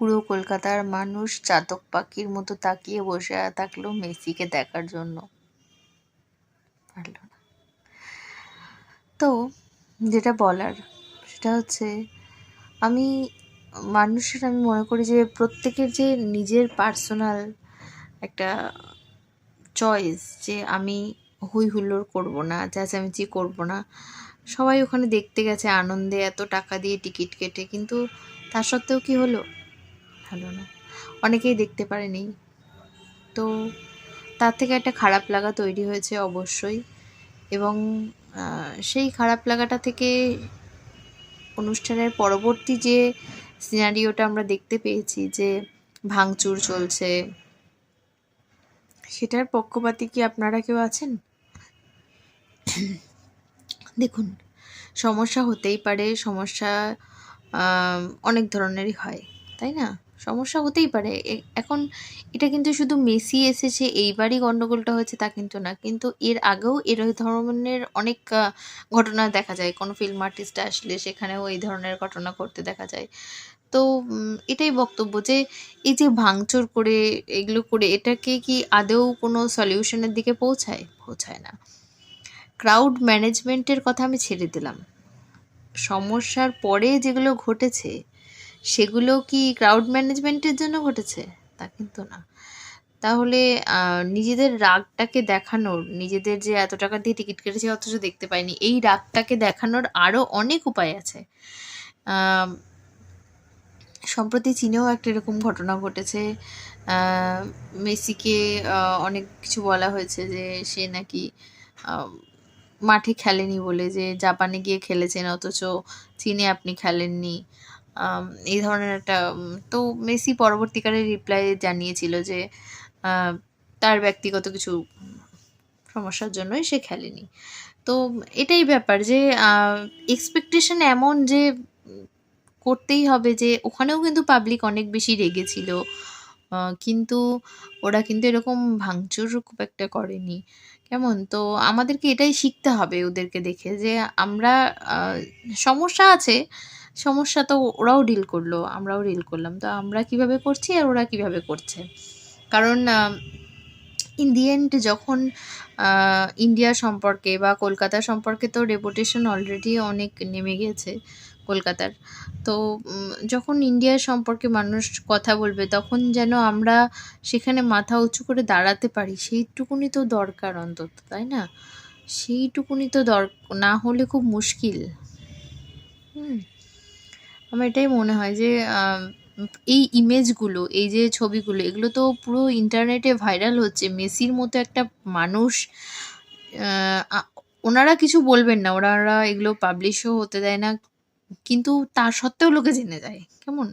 পুরো কলকাতার মানুষ চাতক পাখির মতো তাকিয়ে বসে থাকল মেসিকে দেখার জন্য। না। তো যেটা বলার, সেটা হচ্ছে আমি, মানুষের আমি মনে করি যে প্রত্যেকের যে নিজের পার্সোনাল একটা চয়েস যে আমি হই হুল্লোড় করব না, চেঁচামেচি করব না, সবাই ওখানে দেখতে গেছে আনন্দে এত টাকা দিয়ে টিকিট কেটে, কিন্তু তার সত্ত্বেও কি হলো? হলো না। অনেকেই দেখতে পারেনি। তো তার থেকে একটা খারাপ লাগা তৈরি হয়েছে অবশ্যই। এবং সেই খারাপ লাগাটা থেকে অনুষ্ঠানের পরবর্তী যে সিনারিওটা আমরা দেখতে পেয়েছি যে ভাঙচুর চলছে, সেটার পক্ষপাতি কি আপনারা কেউ আছেন? দেখুন, সমস্যা হতেই পারে, সমস্যা অনেক ধরনেরই হয়, তাই না? সমস্যা হতেই পারে। এখন এটা কিন্তু শুধু মেসি এসেছে, এইবারই গণ্ডগোলটা হয়েছে তা কিন্তু না। কিন্তু এর আগেও এর ধরনের অনেক ঘটনা দেখা যায়। কোনো ফিল্ম আর্টিস্ট আসলে সেখানেও এই ধরনের ঘটনা করতে দেখা যায়। তো এটাই বক্তব্য যে, এই যে ভাঙচুর করে, এগুলো করে এটাকে কি আদৌ কোনো সলিউশনের দিকে পৌঁছায়? পৌঁছায় না। ক্রাউড ম্যানেজমেন্টের কথা আমি ছেড়ে দিলাম। সমস্যার পরে যেগুলো ঘটেছে সেগুলো কি ক্রাউড ম্যানেজমেন্টের জন্য ঘটেছে? তা কিন্তু না। তাহলে নিজেদের রাগটাকে দেখানোর, নিজেদের যে এত টাকা দিয়ে টিকিট কেটেছে অথচ দেখতে পাইনি, এই রাগটাকে দেখানোর আরও অনেক উপায় আছে। সম্প্রতি চীনেও একটা এরকম ঘটনা ঘটেছে। মেসিকে অনেক কিছু বলা হয়েছে যে সে নাকি মাঠে খেলেনি বলে, যে জাপানে গিয়ে খেলেছেন, অথচ চীনে আপনি খেলেননি। এই ধরনের একটা তো মেসি পরবর্তীকালে রিপ্লাই জানিয়েছিল যে তার ব্যক্তিগত কিছু সমস্যার জন্যই সে খেলেনি। তো এটাই ব্যাপার যে এক্সপেকটেশন এমন যে, করতেই হবে যে, ওখানেও কিন্তু পাবলিক অনেক বেশি রেগেছিল কিন্তু ওরা কিন্তু এরকম ভাঙচুর খুব একটা করেনি। কেমন? তো আমাদেরকে এটাই শিখতে হবে ওদেরকে দেখে যে, আমরা সমস্যা আছে সমস্যা তো ওরাও ডিল করল, আমরাও ডিল করলাম। তো আমরা কীভাবে করছি আর ওরা কীভাবে করছে? কারণ ইন দি এন্ড যখন ইন্ডিয়া সম্পর্কে বা কলকাতা সম্পর্কে তো রেপুটেশন অলরেডি অনেক নেমে গেছে কলকাতার। তো যখন ইন্ডিয়ার সম্পর্কে মানুষ কথা বলবে, তখন যেন আমরা সেখানে মাথা উঁচু করে দাঁড়াতে পারি, সেইটুকুনি তো দরকার অন্তত, তাই না? সেইটুকুনি তো দর, না হলে খুব মুশকিল। হুম। আমার এটাই মনে হয় যে এই ইমেজগুলো এই যে ছবিগুলো, এগুলো তো পুরো ইন্টারনেটে ভাইরাল হচ্ছে। মেসির মতো একটা মানুষ ওনারা কিছু বলবেন না। ওনারা এগুলো পাবলিশও হতে দেয় না। কিন্তু তার সত্ত্বেও লোকে জেনে যায়। কেমন?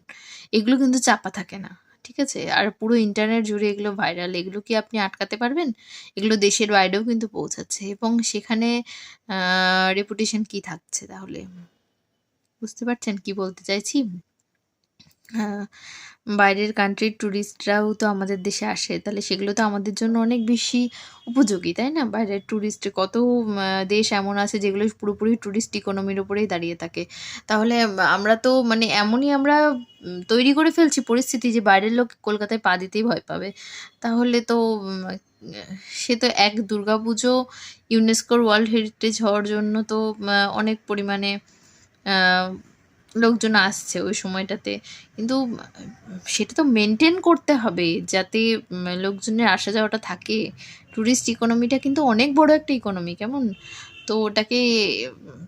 এগুলো কিন্তু চাপা থাকে না। ঠিক আছে? আর পুরো ইন্টারনেট জুড়ে এগুলো ভাইরাল এগুলো কি আপনি আটকাতে পারবেন? এগুলো দেশের বাইরেও কিন্তু পৌঁছাচ্ছে। এবং সেখানে রেপুটেশন কি থাকছে তাহলে? বুঝতে পারছেন কি বলতে চাইছি? বাইরের কান্ট্রির ট্যুরিস্টরাও তো আমাদের দেশে আসে, তাহলে সেগুলো তো আমাদের জন্য অনেক বেশি উপযোগী, তাই না? বাইরের ট্যুরিস্ট কত দেশ এমন আছে যেগুলো পুরোপুরি ট্যুরিস্ট ইকোনমির উপরেই দাঁড়িয়ে থাকে। তাহলে আমরা তো মানে এমনই আমরা তৈরি করে ফেলছি পরিস্থিতি যে বাইরের লোক কলকাতায় পা দিতেই ভয় পাবে। তাহলে তো সে তো এক দুর্গাপুজো ইউনেস্কোর ওয়ার্ল্ড হেরিটেজ হওয়ার জন্য তো অনেক পরিমাণে লোকজন আসছে ওই সময়টাতে। কিন্তু সেটা তো মেনটেন করতে হবে যাতে লোকজনের আসা যাওয়াটা থাকে। ট্যুরিস্ট ইকোনমিটা কিন্তু অনেক বড় একটা ইকোনমি কেমন? তো ওটাকে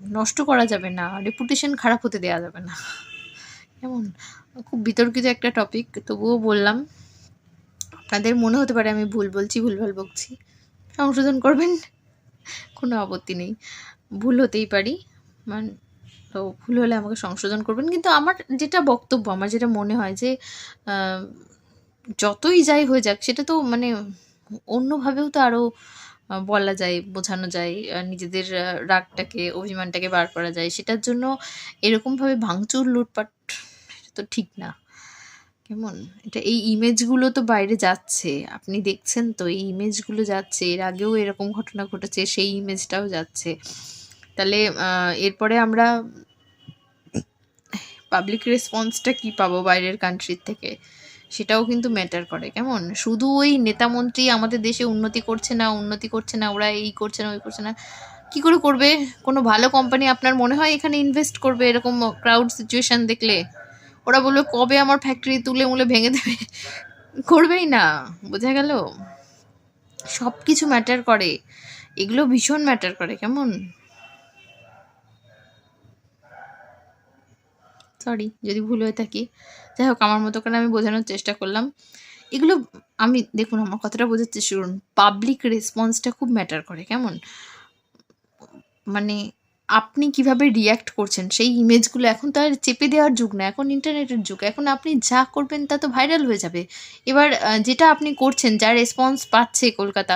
নষ্ট করা যাবে না রেপুটেশন খারাপ হতে দেওয়া যাবে না। কেমন? খুব বিতর্কিত একটা টপিক তবুও বললাম। আপনাদের মনে হতে পারে আমি ভুল বলছি, ভুলভাল বকছি। সংশোধন করবেন, কোনো আপত্তি নেই। ভুল হতেই পারি। মানে তো ভুল হলে আমাকে সংশোধন করবেন। কিন্তু আমার যেটা বক্তব্য, আমার যেটা মনে হয় যে যতই যাই হয়ে যাক, সেটা তো মানে অন্যভাবেও তো আরও বলা যায়, বোঝানো যায় নিজেদের রাগটাকে, অভিমানটাকে বার করা যায়। সেটার জন্য এরকমভাবে ভাঙচুর, লুটপাট তো ঠিক না। কেমন? এটা এই ইমেজগুলো তো বাইরে যাচ্ছে। আপনি দেখছেন তো, এই ইমেজগুলো যাচ্ছে। এর আগেও এরকম ঘটনা ঘটেছে, সেই ইমেজটাও যাচ্ছে। তাহলে এরপরে আমরা পাবলিক রেসপন্সটা কী পাবো বাইরের কান্ট্রির থেকে? সেটাও কিন্তু ম্যাটার করে, কেমন? শুধু ওই নেতামন্ত্রী আমাদের দেশে উন্নতি করছে না, উন্নতি করছে না, ওরা এই করছে না, ওই করছে না, কী করে করবে? কোনো ভালো কোম্পানি আপনার মনে হয় এখানে ইনভেস্ট করবে? এরকম ক্রাউড সিচুয়েশান দেখলে? ওরা বলবে কবে আমার ফ্যাক্টরি তুলে মুলে ভেঙে দেবে? করবেই না, বোঝা গেল? সব কিছু ম্যাটার করে, এগুলো ভীষণ ম্যাটার করে, কেমন? সরি যদি ভুল হয়ে থাকি। যাই হোক, আমার মতো করে আমি বোঝানোর চেষ্টা করলাম। এগুলো আমি, দেখুন, আমার কথাটা বোঝার চেষ্টা করুন পাবলিক রেসপন্সটা খুব ম্যাটার করে, কেমন? মানে আপনি কীভাবে রিয়্যাক্ট করছেন? সেই ইমেজগুলো এখন তো আর চেপে দেওয়ার যুগ না, এখন ইন্টারনেটের যুগ। এখন আপনি যা করবেন তা তো ভাইরাল হয়ে যাবে। এবার যেটা আপনি করছেন, যা রেসপন্স পাচ্ছে কলকাতা,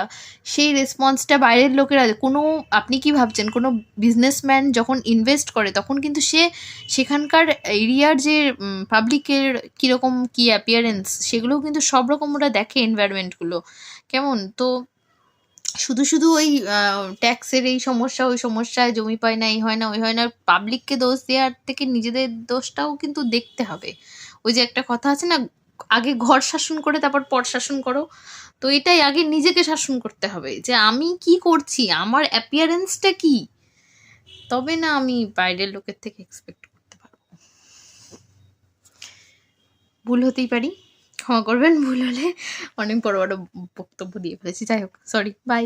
সেই রেসপন্সটা বাইরের লোকেরা, কোনো, আপনি কি ভাবছেন? কোনো বিজনেসম্যান যখন ইনভেস্ট করে, তখন কিন্তু সে সেখানকার এরিয়ার যে পাবলিকের কীরকম কী অ্যাপিয়ারেন্স সেগুলোও কিন্তু সব রকম ওরা দেখে এনভায়রনমেন্টগুলো কেমন? তো শুধু শুধু ওই ট্যাক্সের এই সমস্যা, ওই সমস্যায় জমি পায় না, এই হয় না, ওই হয় না পাবলিককে দোষ দেওয়ার থেকে নিজেদের দোষটাও কিন্তু দেখতে হবে। ওই যে একটা কথা আছে না, আগে ঘর শাসন করে, তারপর পর শাসন করো। তো এটাই আগে নিজেকে শাসন করতে হবে, যে আমি কি করছি, আমার অ্যাপিয়ারেন্সটা কি? তবে না আমি বাইরের লোকের থেকে এক্সপেক্ট করতে পারব। ভুল হতেই পারি। ক্ষমা করবেন ভুল হলে অনেক বড় বড় বক্তব্য দিয়ে ফেলেছি। যাই হোক সরি বাই